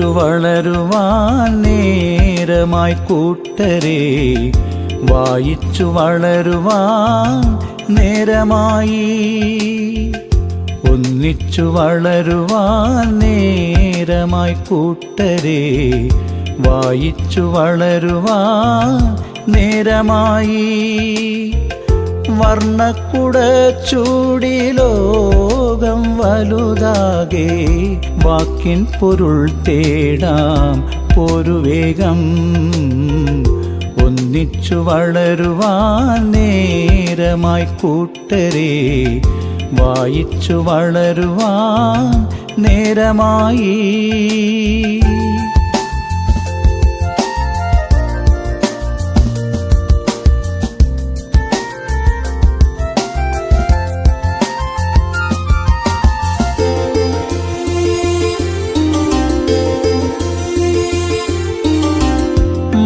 ഒന്നിച്ചു വളരുവാൻ നേരമായി കൂട്ടരേ. വായിച്ചു വളരുവാൻ നേരമായി. ഒന്നിച്ചു വളരുവാൻ നേരമായി കൂട്ടരേ. വായിച്ചു വളരുവാൻ നേരമായി. വർണക്കുട ചൂടി ലോകം വലുതാകെ വാക്കിൻ പൊരുൾ തേടാം. പൊരുവേഗം വേഗം ഒന്നിച്ചു വളരുവാൻ നേരമായി കൂട്ടരെ വായിച്ചു വളരുവാൻ നേരമായി.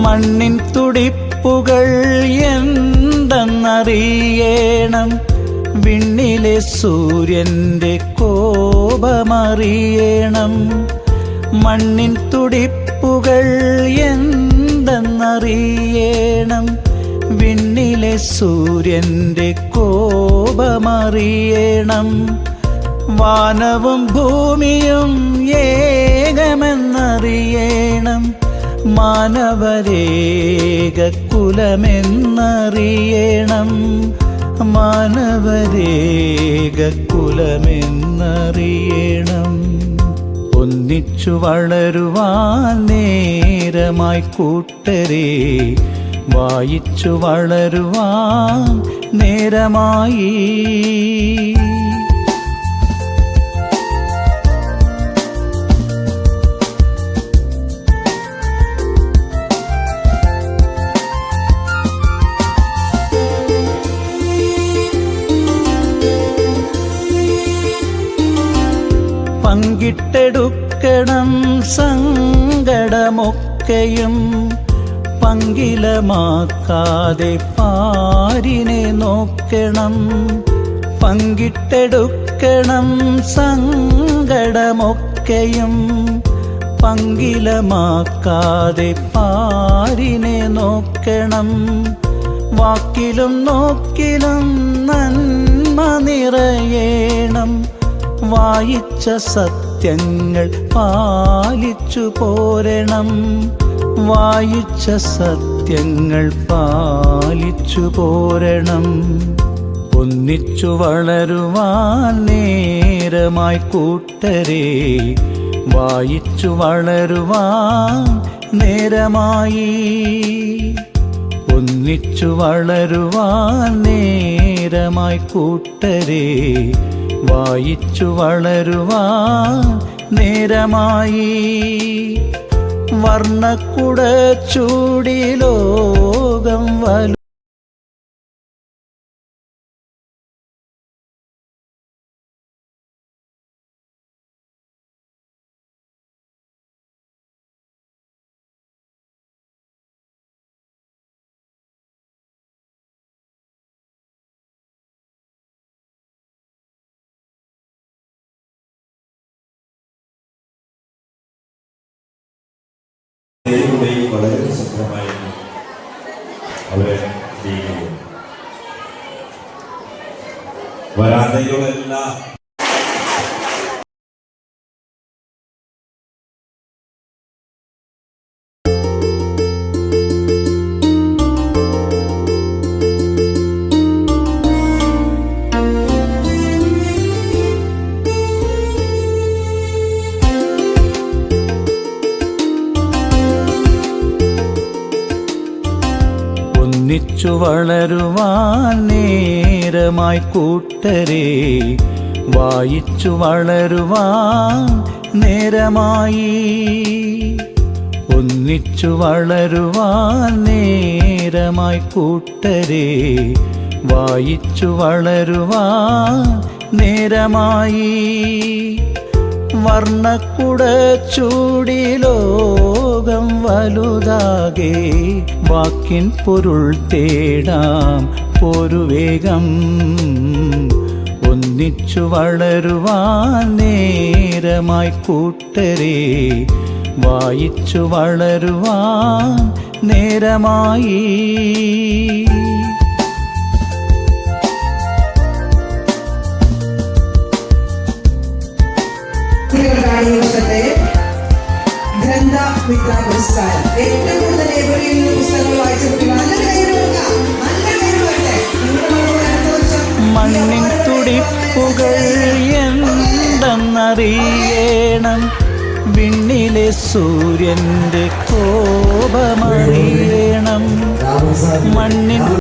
മണ്ണിൻ തുടിപ്പുകൾ എന്തെന്നറിയേണം? വിണ്ണിലെ സൂര്യന്റെ കോപമറിയേണം. മണ്ണിൻ തുടിപ്പുകൾ എന്തെന്നറിയേണം? വിണ്ണിലെ സൂര്യന്റെ കോപമറിയേണം. വാനവും ഭൂമിയും ഏകമെന്നറിയണം. മാനവരേക കുലമെന്നറിയണം മാനവരേക കുലമെന്നറിയണം ഒന്നിച്ചു വളരുവാൻ നേരമായി കൂട്ടരെ വായിച്ചു വളരുവാൻ നേരമായി. പങ്കിട്ടെടുക്കണം സങ്കടമൊക്കെയും പങ്കിലമാക്കാതെ പാരിനെ നോക്കണം. പങ്കിട്ടെടുക്കണം സങ്കടമൊക്കെയും പങ്കിലമാക്കാതെ പാരിനെ നോക്കണം. വാക്കിലും നോക്കിലും നിറയേണം വായിച്ച സത്യങ്ങൾ പാലിച്ചു പോരണം. വായിച്ച സത്യങ്ങൾ പാലിച്ചു പോരണം. ഒന്നിച്ചു വളരുവാൻ നേരമായി കൂട്ടരേ വായിച്ചു വളരുവാൻ നേരമായി. ഒന്നിച്ചു വളരുവാൻ നേരമായി കൂട്ടരെ വായിച്ചു വളരുവാൻ നേരമായി. വർണക്കുട ചൂടി ലോകം വലു ദൈവം വളരെ പ്രസിദ്ധമായിരുന്നു. അവരെ ചെയ്യുന്നു വരാന്തയിലുള്ള ഒന്നിച്ചു വളരുവാൻ നേരമായി കൂട്ടരേ വായിച്ചു വളരുവാൻ നേരമായി. ഒന്നിച്ചു വളരുവാൻ നേരമായി കൂട്ടരേ വായിച്ചു വളരുവാൻ നേരമായി. വർണക്കുട ചൂടി ലോകം വലുതാകെ. വാക്കിൻ പൊരുൾ തേടാം പൊരുവേഗം. വേഗം ഒന്നിച്ചു വളരുവാൻ നേരമായി കൂട്ടരെ. വായിച്ചു വളരുവാൻ നേരമായി. മിത്ര നല്ല മണ്ണിൻ തുടിപ്പുകൾ എന്തെന്നറിയണം? വിണ്ണിലെ സൂര്യന്റെ കോപമറിയണം. മണ്ണിൻ